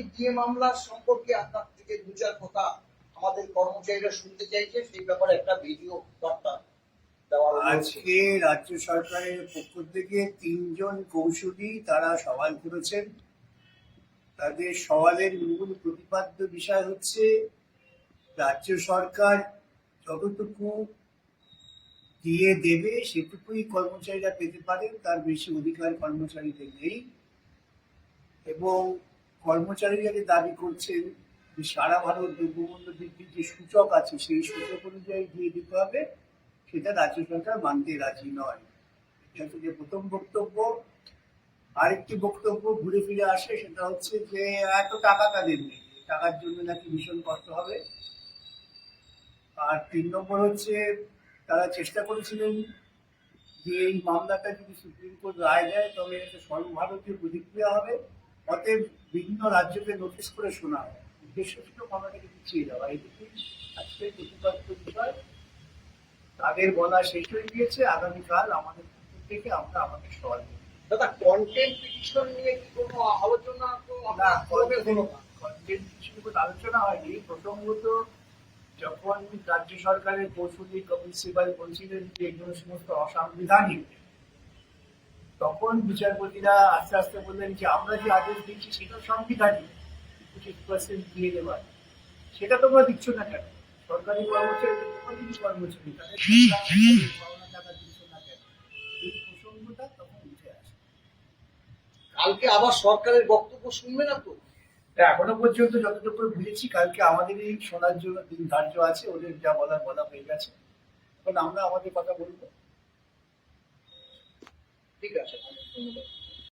নাকি ডিএ মামলার সম্পর্কে আপনার থেকে দু চার কথা আমাদের কর্মচারীরা শুনতে চাইছে, সেই ব্যাপারে একটা ভিডিও বার্তা আজকে রাজ্য সরকারের পক্ষ থেকে তিনজন কৌশলী তারা সওয়াল করেছেন। তাদের সওয়ালের মূল প্রতিপাদ্য বিষয় হচ্ছে, রাজ্য সরকার যতটুকু দিয়ে দেবে সেটুকুই কর্মচারীরা পেতে পারেন, তার বেশি অধিকার কর্মচারীদের নেই। এবং কর্মচারীরা দাবি করছেন যে সারা ভারত দ্রব্যমূল্য বৃদ্ধির যে সূচক আছে, সেই সূচক অনুযায়ী দিয়ে দিতে হবে, সেটা রাজ্য সরকার মানতে রাজি নয়। এটা হচ্ছে যে প্রথম বক্তব্য। আরেকটি বক্তব্য ঘুরে ফিরে আসে, সেটা হচ্ছে যে এত টাকা তাদের নেই। টাকার জন্য নাকি ভীষণ কষ্ট হবে। আর তিন নম্বর হচ্ছে, তারা চেষ্টা করেছিলেন যে এই মামলাটা যদি সুপ্রিম কোর্ট রায় দেয়, তবে এটা সর্বভারতীয় প্রতিক্রিয়া হবে। অতএব বিভিন্ন রাজ্যকে নোটিশ করে শোনা ছিল মামলাটাকে পিছিয়ে দেওয়া এটুকুই আজকে প্রতিপাদ্য বিষয়। তাদের বলা শেষ হয়ে গিয়েছে। আগামীকাল আমাদের থেকে আমরা আমাদের সওয়াল দাদা কন্টেন্ট পিটিশন নিয়ে কি কোনো আলোচনা না কন্টেন্ট কিছু কোনো আলোচনা হয়নি। প্রসঙ্গত যখন রাজ্য সরকারের কৌশলী কপিল সিবাল বলছিলেন যে এগুলো সমস্ত অসাংবিধানিক তখন বিচারপতিরা আস্তে আস্তে বললেন যে আমরা যে আদেশ দিচ্ছি সেটা সাংবিধানিক পঁচিশ পার্সেন্ট দিয়ে দেওয়ার সেটা তোমরা দিচ্ছ না কেন? সরকারি কর্মচারী প্রতিটি কর্মচারী তাদের টাকা দিচ্ছ না কেন? এই প্রসঙ্গটা তখন উঠে আসে। কালকে আবার সরকারের বক্তব্য শুনবে না তো? তা এখনও পর্যন্ত যতটুকু বুঝেছি কালকে আমাদের এই শোনার জন্য দিন ধার্য আছে ওদের যা বলার বলা হয়ে গেছে। এখন আমরা আমাদের কথা বলব। 表示他们不明白。